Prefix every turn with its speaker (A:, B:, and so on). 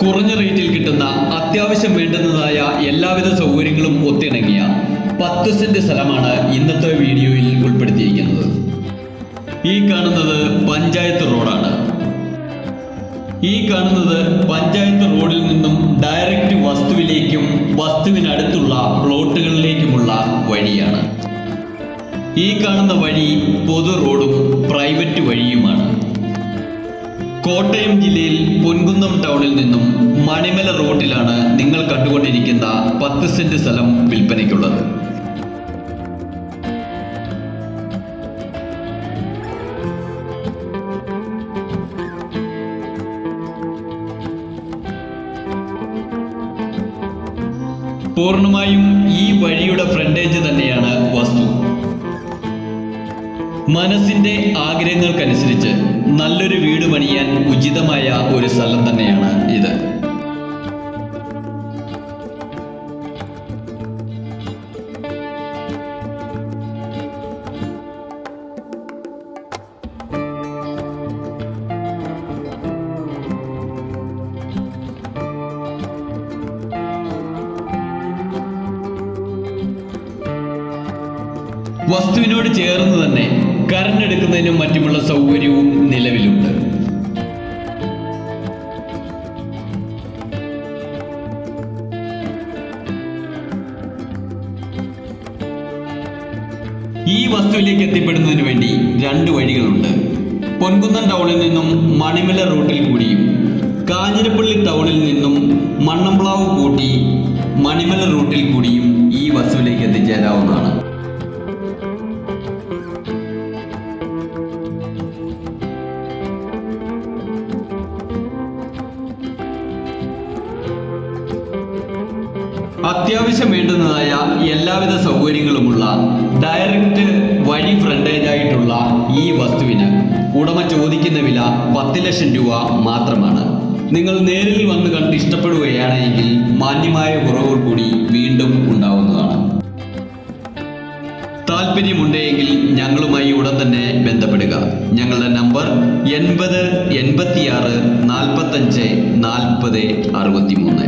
A: കുറഞ്ഞ റേറ്റിൽ കിട്ടുന്ന അത്യാവശ്യം വേണ്ടുന്നതായ എല്ലാവിധ സൗകര്യങ്ങളും ഒത്തിണങ്ങിയ പത്ത് സെന്റ് സ്ഥലമാണ് ഇന്നത്തെ വീഡിയോയിൽ ഉൾപ്പെടുത്തിയിരിക്കുന്നത്. ഈ കാണുന്നത് പഞ്ചായത്ത് റോഡാണ്. ഈ കാണുന്നത് പഞ്ചായത്ത് റോഡിൽ നിന്നും ഡയറക്റ്റ് വസ്തുവിലേക്കും വസ്തുവിനടുത്തുള്ള പ്ലോട്ടുകളിലേക്കുമുള്ള വഴിയാണ്. ഈ കാണുന്ന വഴി പൊതു റോഡും പ്രൈവറ്റ് വഴിയുമാണ്. കോട്ടയം ജില്ലയിൽ പൊൻകുന്നം ടൗണിൽ നിന്നും മണിമല റോഡിലാണ് നിങ്ങൾ കണ്ടുകൊണ്ടിരിക്കുന്ന പത്ത് സെന്റ് സ്ഥലം വിൽപ്പനയ്ക്കുള്ളത്. പൂർണമായും ഈ വഴിയുടെ ഫ്രണ്ടേജ് തന്നെയാണ് വസ്തു. മനസ്സിന്റെ ആഗ്രഹങ്ങൾക്കനുസരിച്ച് നല്ലൊരു വീട് പണിയാൻ ഉചിതമായ ഒരു സ്ഥലം തന്നെയാണ് ഇത്. വസ്തുവിനോട് ചേർന്ന് തന്നെ കരഞ്ഞെടുക്കുന്നതിനും മറ്റുമുള്ള സൗകര്യവും നിലവിലുണ്ട്. ഈ വസ്തുവിലേക്ക് എത്തിപ്പെടുന്നതിന് വേണ്ടി രണ്ട് വഴികളുണ്ട്. പൊൻകുന്നം ടൗണിൽ നിന്നും മണിമല റൂട്ടിൽ കൂടിയും കാഞ്ഞിരപ്പള്ളി ടൗണിൽ നിന്നും മണ്ണംപ്ലാവ് കൂട്ടി മണിമല റൂട്ടിൽ കൂടിയും ഈ വസ്തുവിലേക്ക് എത്തിച്ചേരാവുന്നതാണ്. അത്യാവശ്യം വേണ്ടുന്നതായ എല്ലാവിധ സൗകര്യങ്ങളുമുള്ള ഡയറക്റ്റ് വഴി ഫ്രണ്ടേജ് ആയിട്ടുള്ള ഈ വസ്തുവിന് ഉടമ ചോദിക്കുന്ന വില പത്ത് ലക്ഷം രൂപ മാത്രമാണ്. നിങ്ങൾ നേരിൽ വന്ന് കണ്ട് ഇഷ്ടപ്പെടുകയാണെങ്കിൽ മാന്യമായ കുറവുകൾ കൂടി വീണ്ടും ഉണ്ടാവുന്നതാണ്. താല്പര്യമുണ്ടെങ്കിൽ ഞങ്ങളുമായി ഉടൻ തന്നെ ബന്ധപ്പെടുക. ഞങ്ങളുടെ നമ്പർ എൺപത് എൺപത്തിയാറ് നാൽപ്പത്തഞ്ച് നാൽപ്പത് അറുപത്തി മൂന്ന്